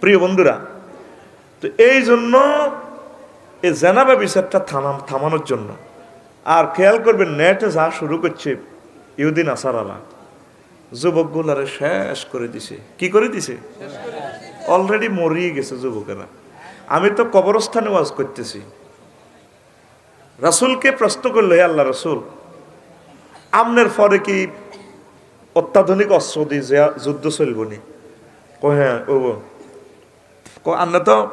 প্রিয় বন্ধুরা, তো এই জন্য এই জেনাবা বিচারটা থামাম থামানোর জন্য। আর খেয়াল করবেন, নেটে যা শুরু করছে ইউদিন আসারালা যুবকগুলারে শেষ করে দিছে। কি করে দিছে? অলরেডি মরিয়ে গেছে যুবকেরা। আমি তো কবরস্থানে ওয়াজ করতেছি। রাসূলকে প্রশ্ন করল, হে আল্লাহ রাসূল, আমনের পরে কি অত্যাধুনিক অস্ত্র দিয়ে যুদ্ধ চলবনি হ্যাঁ ও আন্না তো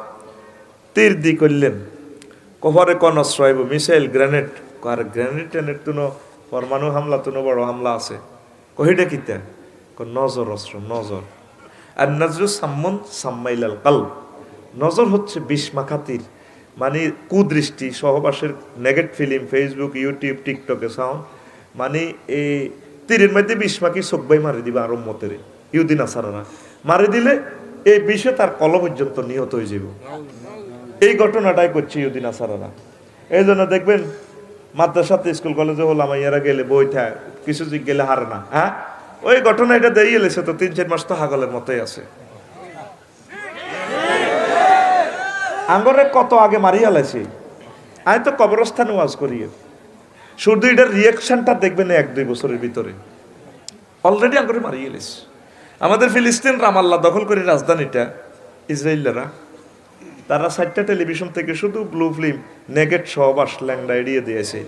তীর দি করলেন। কহরে কোন অস্ত্র মিসাইল, গ্রেনেড। আর গ্রেনেড টেনেড তুনো পরমাণু হামলা, তুনো বড় হামলা আছে। কহিটা কিতা? নজর অস্ত্র, নজর। আর নজরু সাম্মন সাম্মাইলাল কাল নজর হচ্ছে বিষ মাখাতির মানে কুদৃষ্টি, সহবাসের নেগেট ফিল্ম, ফেসবুক, ইউটিউব, টিকটকে সাউন্ড। মানে এই তীরের মধ্যে বিষ মাখি সব্বাই মারি দিবে আরব মতের ইউদিন আসারারা। মারি দিলে এই বিষে তার কল পর্যন্ত নিহত হয়ে যাব এই ঘটনাটাই করছে ইউদিন আসারারা। এই জন্য দেখবেন, মাদ্রাসাতে স্কুল, কলেজে হলাম ইয়ারা গেলে বই থাক, কিছু দিক গেলে হারে না হ্যাঁ? ওই ঘটনা এটা দিয়ে এলেছে তো তিন, চার মাস তো হাগলের মতোই আছে। আঙ্গরে কত আগে মারিয়া লাইছি আমি তো কবরস্থানে ওয়াজ করি। শুধু এটার রিয়াকশনটা দেখবেন এক, দুই বছরের ভিতরে। অলরেডি আঙ্গরে মারিয়ে এলিস আমাদের ফিলিস্তিন রামাল্লা দখল করে রাজধানীটা ইসরায়েলরা। তারা চারটা টেলিভিশন থেকে শুধু ব্লু ফিল্ম নেগেট সহবাস ল্যাংডা এড়িয়ে দিয়েছে।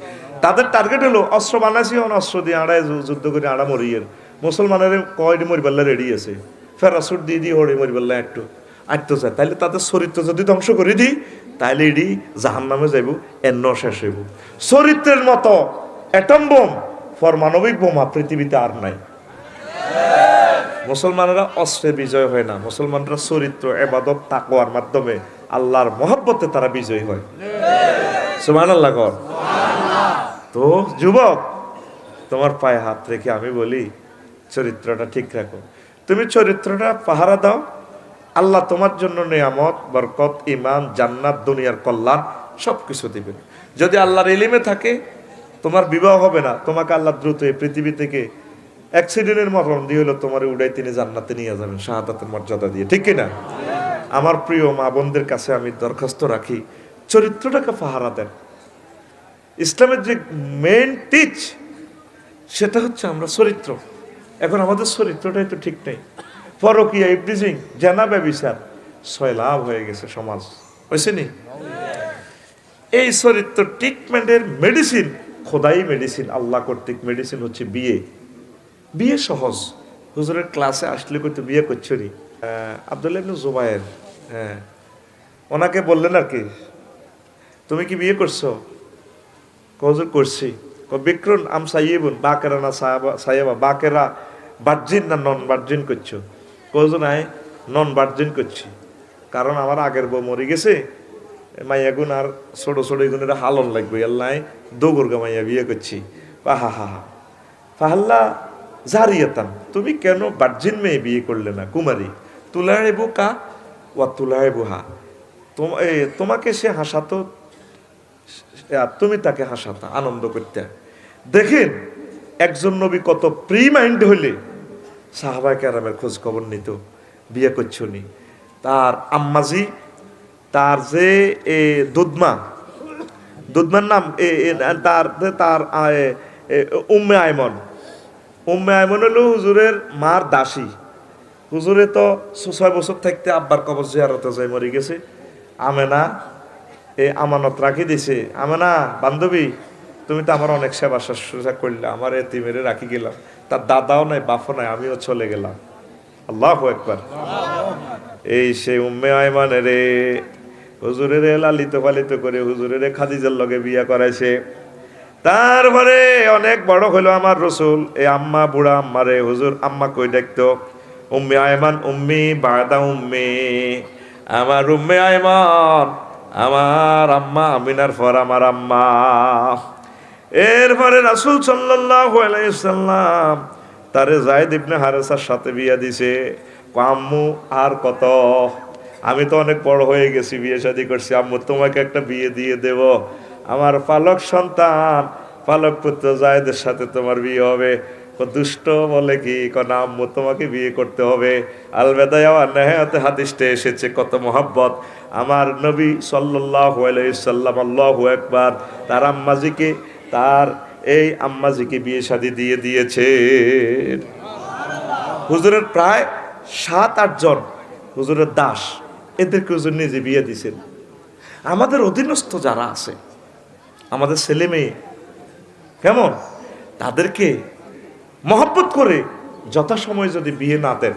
তাদের টার্গেট হলো অস্ত্র বানাইছি অন অস্ত্র দিয়ে আড়াই যুদ্ধ করে আড়া মরিয়ের। মুসলমানের কয়টি মরিবাল্লা রেডি আছে। ফেরাসুট দিয়ে দিয়ে হরে মরিবাল্লা একটু। আটতে চায় তাহলে তাদের চরিত্র যদি ধ্বংস করে দিই তাহলে এডি জাহান নামে যাইব এন্ন শেষ হইব। চরিত্রের মতো অ্যাটম বোম পরমাণবিক বোমা পৃথিবীতে আর নাই। মুসলমানরা অস্ত্রে বিজয় হয় না। মুসলমানরা চরিত্র, এবাদত, তাকওয়ার মাধ্যমে আল্লাহর মহব্বতে তারা বিজয়ী হয়। সুমান আল্লাহ কর। তো যুবক, তোমার পায়ে হাত রেখে আমি বলি, চরিত্রটা ঠিক রাখো। তুমি চরিত্রটা পাহারা দাও। আল্লাহ তোমার জন্য নিয়ামত, বরকত ইমান জান্নাত, দুনিয়ার কল্যাণ সব কিছু দিবেন। যদি আল্লাহর এলিমে থাকে, তোমার বিবাহ হবে না। তোমাকে আল্লাহ দ্রুত এই পৃথিবী থেকে অ্যাক্সিডেন্টের মরণ দিয়ে হলো তোমার উড়াই তিনি জান্নাতে নিয়ে যাবেন, শাহাদাতের মর্যাদা দিয়ে। ঠিক কিনা? আমার প্রিয় মা বোনদের কাছে আমি দরখাস্ত রাখি, চরিত্রটাকে পাহারা দেন। ইসলামের যে মেন টিচ সেটা হচ্ছে আমরা চরিত্র। এখন আমাদের চরিত্রটাই তো ঠিক নেই। ফরকিয়া ইবলিজিং জানা ব্যবিচার লাভ হয়ে গেছে সমাজ। হয়েছে নি? এই চরিত্র ট্রিটমেন্টের মেডিসিন খোদাই মেডিসিন আল্লাহ কর্তৃক মেডিসিন হচ্ছে বিয়ে বিয়ে সহজ। হুজুরের ক্লাসে আসলে কইতো বিয়ে করছ নি? আবদুল্লাহ ইবনে জুবায়ের হ্যাঁ। ওনাকে বললেন আর কি, তুমি কি বিয়ে করছ? কজর করছি। বিক্রন আম সাইবুন বাকেরা না সায়াবা বাকেরা বার্জিন না নন বার্জিন করছ? কজন আয় নন বার্জিন করছি। কারণ আমার আগের বউ মরে গেছে, মাইয়া মাইয়াগুন আর ছোট ছোট এগুনের হালন লাগবে, আল্লাহ দোগরগা মাইয়া বিয়ে করছি। পাহা হা হা। ফাহাল্লা জারিয়াতান। তুমি কেন বার্জিন মেয়ে বিয়ে করলে না? কুমারী তুলায় বোকা ওয়া তুলায় বুহা তোমাকে সে হাসাতো তুমি তাকে হাসাতা, আনন্দ করতে দেখেন, একজন নবী কত প্রি মাইন্ড হইলে সাহাবাই কেরামের খোঁজ খবর নিত, বিয়ে করছ নি। তার আম্মাজি, তার যে, এ, দুধমা, দুধমার নাম তার তার উম্মে আয়মন উম্মে আয়মন হলো হুজুরের মার দাসী। হুজুরে তো ছয় বছর থাকতে আব্বার কবর জিয়ারতে যাই মরে গেছে। আমেনা, এ আমানত রাখি দিছে। আমেনা, বান্ধবী, তুমি তো আমার অনেক সেবা শুশ্রূষা করলে, আমার এ মেরে রাখি গেলাম। তার দাদাও নাই, বাপও নাই, আমিও চলে গেলাম। আল্লাহ একবার এই সে উম্মে আয়মান রে হুজুরের লালিত পালিত করে হুজুরের খাদিজার লগে বিয়া করাইছে। তারপরে অনেক বড় হলো আমার রসুল। এই আম্মা, বুড়া আম্মা রে হুজুর আম্মা কই দেখতো? উম্মে আয়মান, উম্মি বাদা উম্মি। আমার উম্মে আয়মান, আমার আম্মা আমিনার পর আমার আম্মা। এরপরে রাসুল সাল্লাল্লাহু আলাইহি সাল্লাম তারে জায়েদ ইবনে হারেসার সাথে বিয়া দিছে। আম্মু, আর কত? আমি তো অনেক বড় হয়ে গেছি, বিয়ে শাদী করছি। আম্মু, তোমাকে একটা বিয়ে দিয়ে দেব। আমার পালক সন্তান, পালক পুত্র জায়দের সাথে তোমার বিয়ে হবে। দুষ্ট বলে কি কনা আম্মু তোমাকে বিয়ে করতে হবে। আলবেদায়া নেহাতে হাদিসটা এসেছে, কত মোহাব্বত। আমার নবী সাল্লাহ আল্লাহ একবার তার আম্মাজিকে, তার এই আম্মাজিকে বিয়ে শাদি দিয়ে দিয়েছে হুজুরের প্রায় সাত আটজন হুজুরের দাস, এদেরকে হুজুর নিজে বিয়ে দিছেন আমাদের অধীনস্থ যারা আছে আমাদের ছেলে মেয়ে, কেমন? তাদেরকে মহব্বত করে যথাসময়ে যদি বিয়ে না দেন,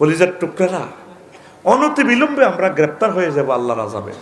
কলিজার টুকরারা অনতি বিলম্বে আমরা গ্রেপ্তার হয়ে যাব আল্লাহ আজাবে